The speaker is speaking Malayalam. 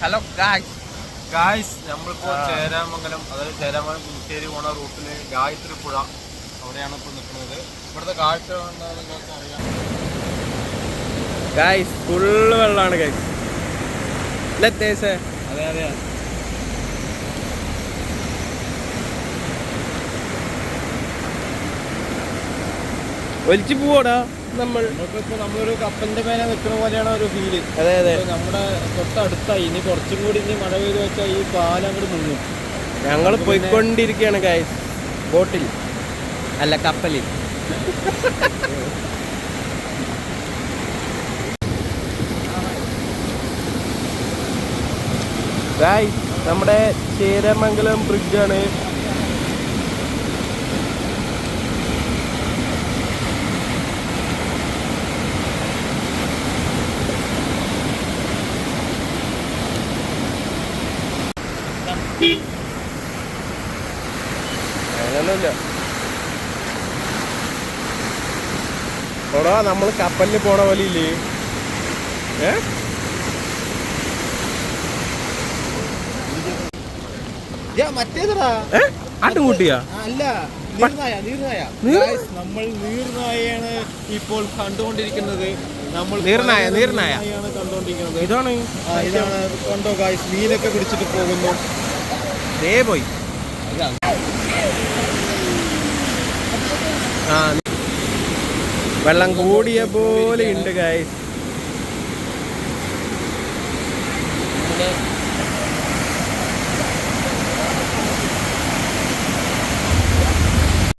ഹലോ ഗായ്സ് ഗായ്സ് നമ്മളിപ്പോ. ചേരാമംഗലം അതായത് ചേരാമംഗലം പുതുശ്ശേരി പോണ റൂട്ടിൽ ഗായത്രി പുഴ അവിടെയാണ് ഇപ്പോൾ നിൽക്കുന്നത് ഇവിടുത്തെ കാഴ്ച എന്താ നിങ്ങൾക്ക് അറിയാം. ഗായ്സ് ഫുള്ള് വെള്ളമാണ് ഗായ്സ് അല്ലേ അതെ അതെ. ഒലിച്ചു പോവാടാ. നമ്മൾ നമ്മളൊരു കപ്പലിന്റെ മേലെ നിൽക്കുന്ന പോലെയാണ് ഒരു ഫീൽ അതെ അതെ. നമ്മുടെ തൊട്ടടുത്തായി ഇനി കുറച്ചും കൂടി ഇനി മഴ പെയ്ത് വെച്ചാൽ ഈ പാലം അങ്ങോട്ട് മുങ്ങും. ഞങ്ങൾ പോയിക്കൊണ്ടിരിക്കുകയാണ് ഗൈസ് ബോട്ടിൽ. അല്ല കപ്പലിൽ. ഗായ്സ് നമ്മുടെ ചേരമംഗലം ബ്രിഡ്ജാണ് അങ്ങനൊന്നുമില്ല. എടാ നമ്മൾ കപ്പലിൽ പോണ പോലെ ഇല്ലേ ഏ? മറ്റേതടാ അല്ല നീർനായ നീർനായ. നീർ- നമ്മൾ ഇപ്പോൾ കണ്ടുകൊണ്ടിരിക്കുന്നത്. നമ്മൾ നീർനായ, പല നീർനായ. കണ്ടുകൊണ്ടിരിക്കുന്നത്. ഇതാണ്. ഇതാണ്. കണ്ടോ ഗായ്സ് മീനൊക്കെ പിടിച്ചിട്ട് പോകുന്നു. ദേ പോയി. ആ വെള്ളം കൂടിയ പോലെ ഉണ്ട് ഗായ്സ്